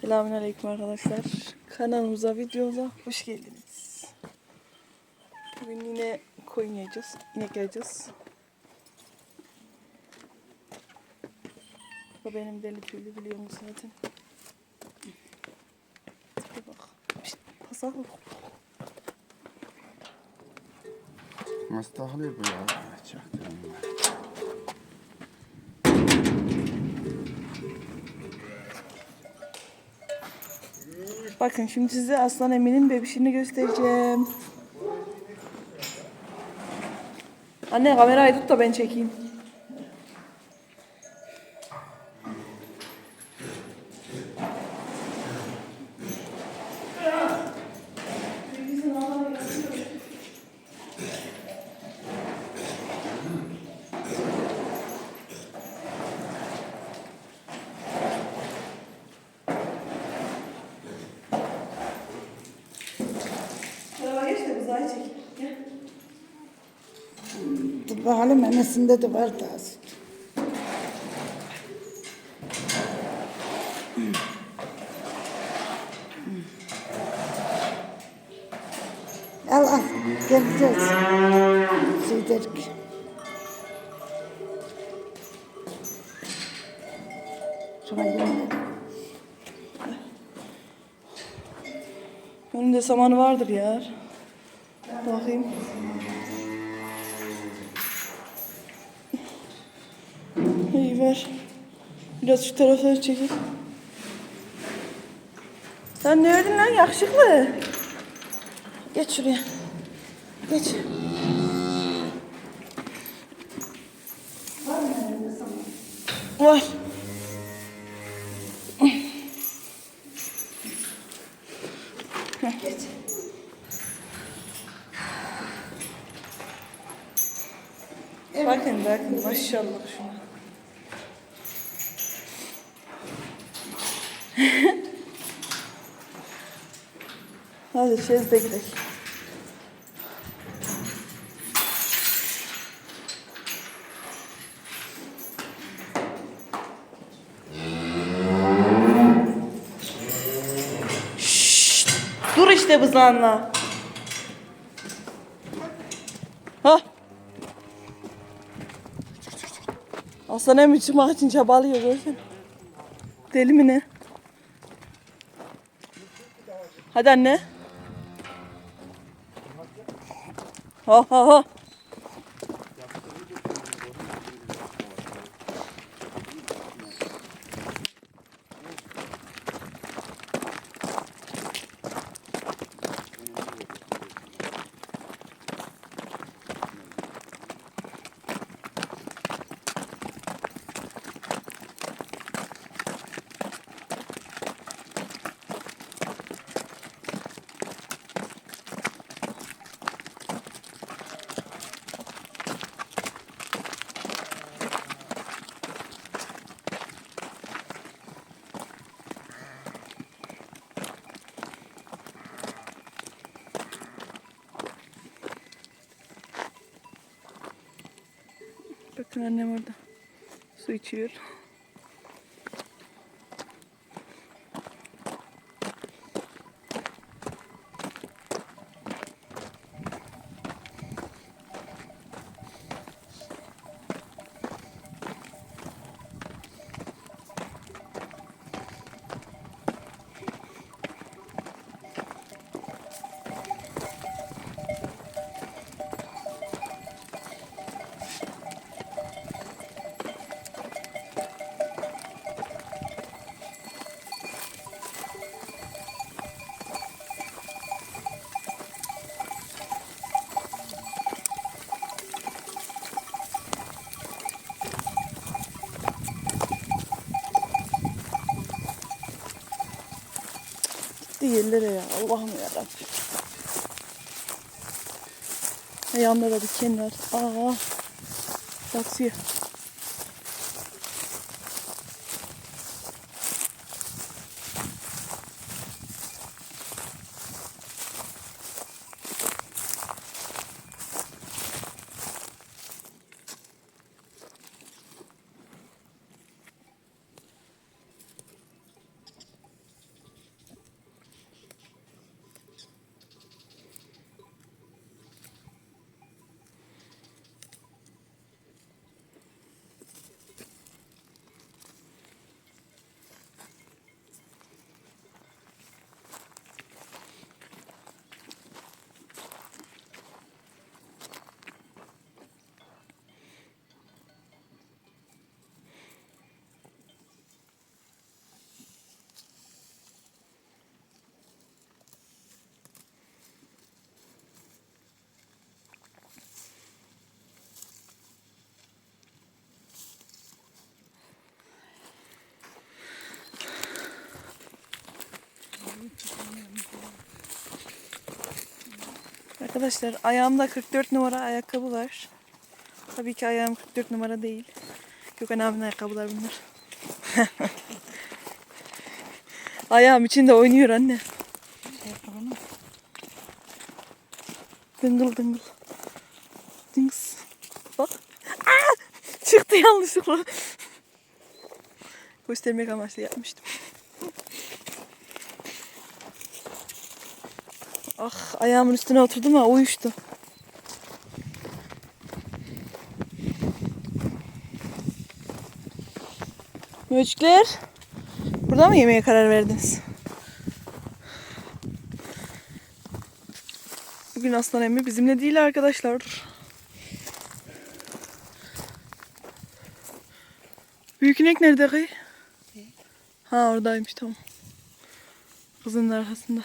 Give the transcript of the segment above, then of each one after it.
Selamünaleyküm arkadaşlar. Kanalımıza, videomuza hoş geldiniz. Bugün yine koyun yiyeceğiz, inek yiyeceğiz. Bu benim deli tüylü biliyorsunuz zaten. Tipe bak. Pişt, Pasak mı? Nasıl bu ya? Çaktırma. Bakın şimdi size Aslan Emin'in bebişini göstereceğim. Anne kamerayı tut da ben çekeyim. Merhaba geç de buzağı çek. Gel. Dur bakalım enesinde de var daha süt. Al al geleceğiz. Süderik. Şuna yemin Önünde samanı vardır ya. Bakayım. Ver. Biraz şu tarafa çekil. Sen ne ördün lan yakışıklı? Geç şuraya. Geç. Var. Geç. Bakın bakın maşallah şuna. Hadi çez de gidelim. Dur işte bızağınla. Ha. Aslan hem içim ağacın çabalıyor görsene. Deli mi ne? Hadi anne. Ha ha ha. Bakın annem orada. Su içiyor. Yerlere ya. Allah'ım yarabbim. Yanında da diken var. Aa. Baksıyor. Arkadaşlar ayağımda 44 numara ayakkabı var. Tabii ki ayağım 44 numara değil. Gökhan abinin ayakkabılar bunlar. Ayağım içinde oynuyor anne. Dıngıl dıngıl. Dings. Bak. Aa! Çıktı yanlışlıkla. Göstermek amaçlı yapmıştım. Ah ayağımın üstüne oturdum ha uyuştu. Möçükler. Burada mı yemeye karar verdiniz? Bugün Aslan emmi bizimle değil arkadaşlar. Büyük inek nerede kız? Ha oradaymış tamam. Kızın arkasında.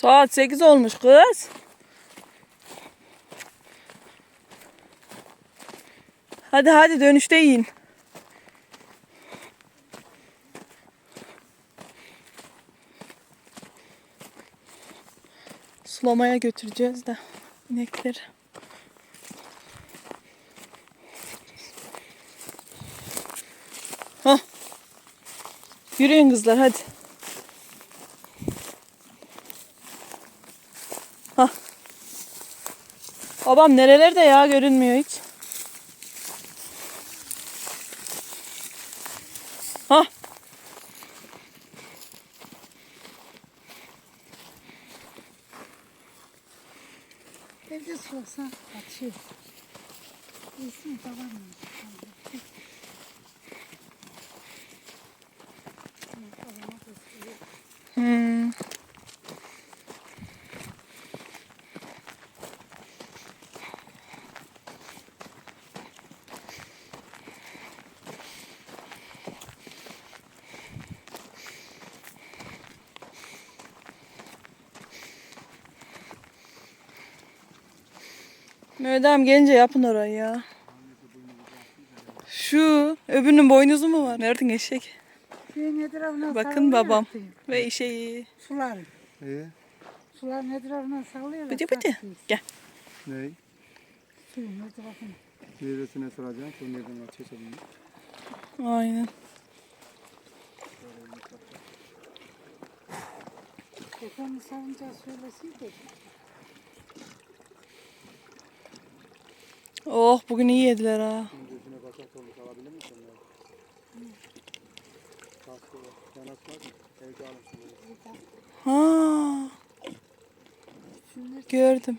Saat 8 olmuş kız. Hadi hadi dönüşte yiyin. Sulamaya götüreceğiz de inekleri. Hah. Yürüyün kızlar hadi. Hah. Babam nerelerde ya görünmüyor hiç. Hah. evde sulasan kaçıyor. İyisin babam. Hmm. Mehmet abi gelince yapın orayı ya. Şu öbürünün boynuzu mu var? Nereden eşek? Suyun etrafına Bakın babam suyu. ve işeği. Sular. İyi. Suların etrafına sallıyor. Bıcı bıcı. Gel. Ne? Suyun etrafına. Neresine soracağım? Şu nereden açacağım? Aynen. Efendim savunca söyleseydi. Oh bugün iyi yediler ha. Ha. Gördüm.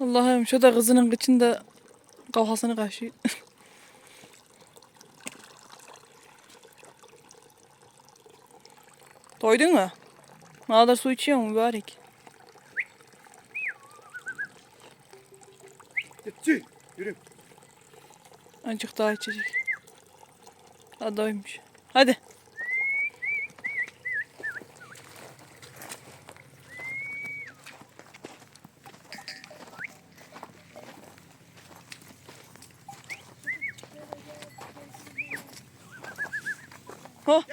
Allah'ım şu da kızının kıçında kafasını kaşıyor. Doydun mu? Ne kadar su içiyor mu mübarek? Çık. Yürü. Azıcık daha içecek. Ha doymuş. Hadi. Ha.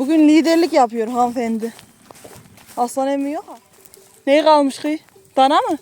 Bugün liderlik yapıyor hanımefendi. Aslan emmi yok. Neyi kalmış ki? Dana mı?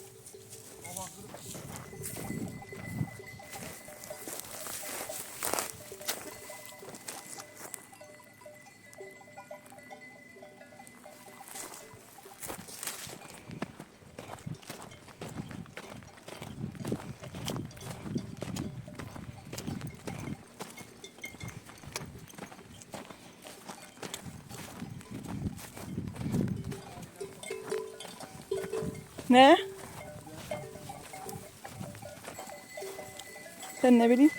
Ne? Sen ne bileyim?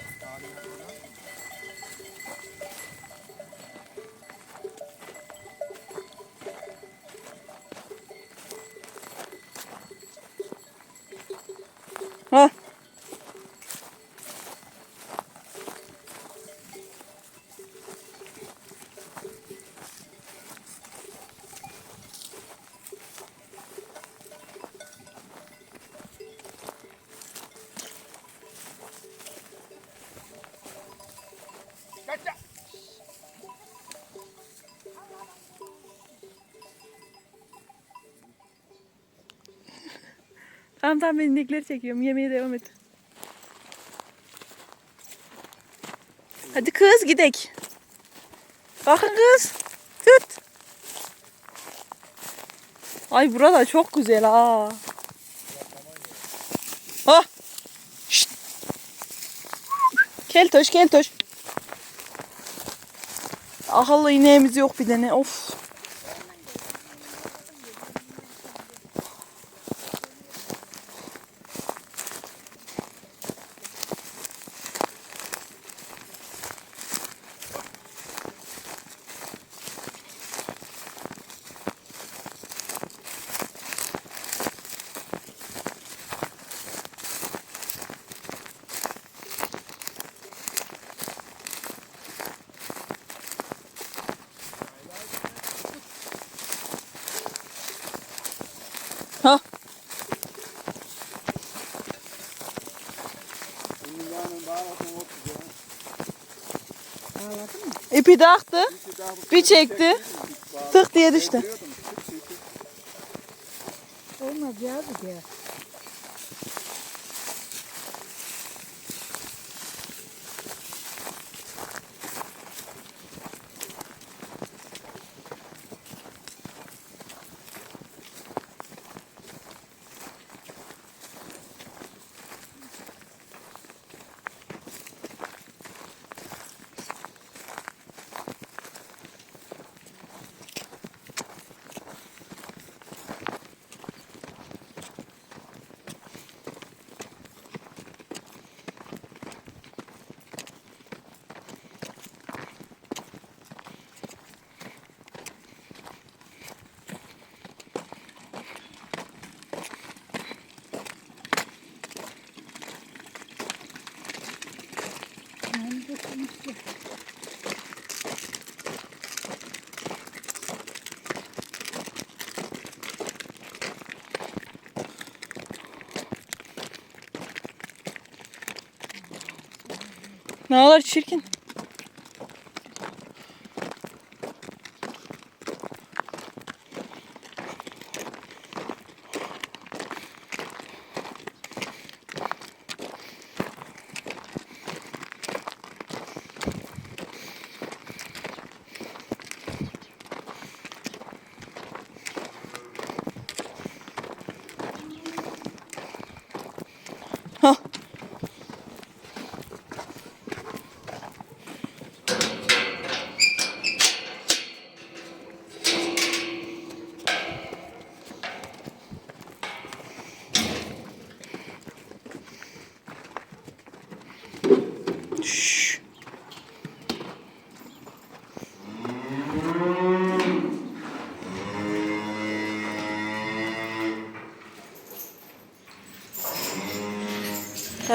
Ha. Tamam tamam ben inekleri çekiyorum. Yemeğe devam et. Hadi kız gidek. Bakın kız. Tut. Ay burada çok güzel ha. Ha. Şşt. Keltoş keltoş. Akıllı ineğimiz yok bir tane. Of. İpi taktı. Bir çekti. Tık diye düştü. Olmaz ya bu. Ne olur çirkin.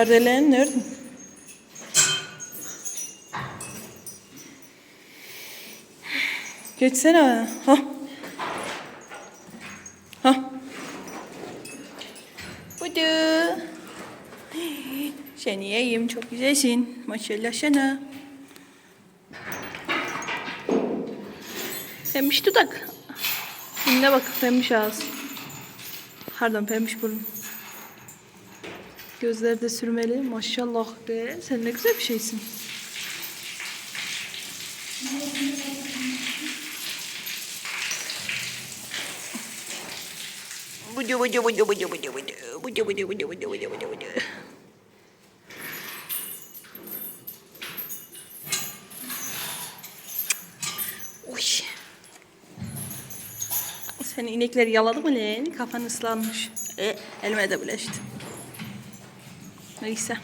Nerede? Geçsene. Ha. Ha. Budu. Seni yiyeyim çok güzelsin. Maşallah sana. Pembiş dudak. Dinle bak pembiş ağız. Pardon pembiş burun. Gözleri de sürmeli. Maşallah be. Sen ne güzel bir şeysin. Bucu bucu bucu bucu bucu bucu. Bucu bucu bucu bucu bucu bucu bucu. Uy. Sen Hani inekleri yaladı mı lan? Kafan ıslanmış. E, elime de bulaştı. Neyse.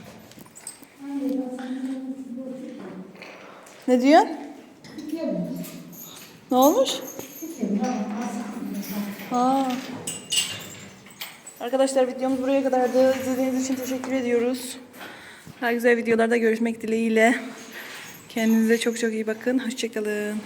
Ne diyorsun? Ne olmuş? Aa. Arkadaşlar videomuz buraya kadardı. İzlediğiniz için teşekkür ediyoruz. Her güzel videolarda görüşmek dileğiyle. Kendinize çok çok iyi bakın. Hoşçakalın.